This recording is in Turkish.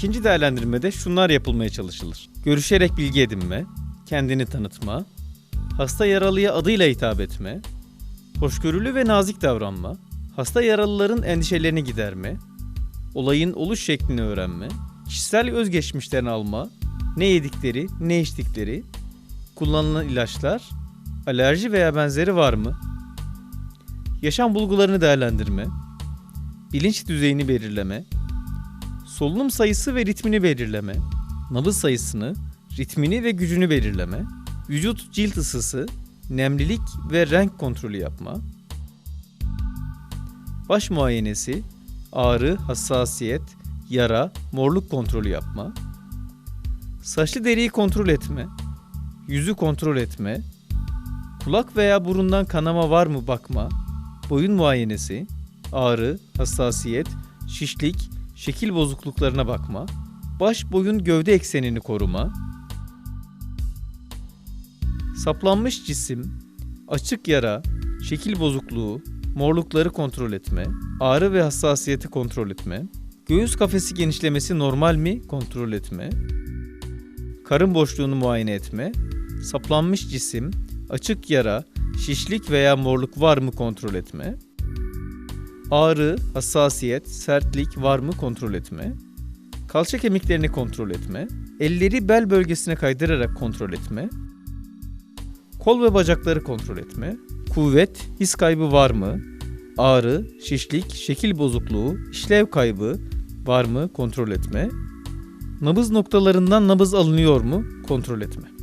İkinci değerlendirmede şunlar yapılmaya çalışılır. Görüşerek bilgi edinme, kendini tanıtma, hasta yaralıya adıyla hitap etme, hoşgörülü ve nazik davranma, hasta yaralıların endişelerini giderme, olayın oluş şeklini öğrenme, kişisel özgeçmişlerini alma, ne yedikleri, ne içtikleri, kullanılan ilaçlar, alerji veya benzeri var mı? Yaşam bulgularını değerlendirme, bilinç düzeyini belirleme, solunum sayısı ve ritmini belirleme, nabız sayısını, ritmini ve gücünü belirleme, vücut cilt ısısı, nemlilik ve renk kontrolü yapma, baş muayenesi, ağrı, hassasiyet, yara, morluk kontrolü yapma, saçlı deriyi kontrol etme, yüzü kontrol etme, kulak veya burundan kanama var mı bakma, boyun muayenesi, ağrı, hassasiyet, şişlik, şekil bozukluklarına bakma, baş boyun gövde eksenini koruma, saplanmış cisim, açık yara, şekil bozukluğu, morlukları kontrol etme, ağrı ve hassasiyeti kontrol etme, göğüs kafesi genişlemesi normal mi kontrol etme, karın boşluğunu muayene etme, saplanmış cisim, açık yara, şişlik veya morluk var mı kontrol etme, ağrı, hassasiyet, sertlik var mı kontrol etme, kalça kemiklerini kontrol etme, elleri bel bölgesine kaydırarak kontrol etme, kol ve bacakları kontrol etme, kuvvet, his kaybı var mı, ağrı, şişlik, şekil bozukluğu, işlev kaybı var mı kontrol etme, nabız noktalarından nabız alınıyor mu kontrol etme.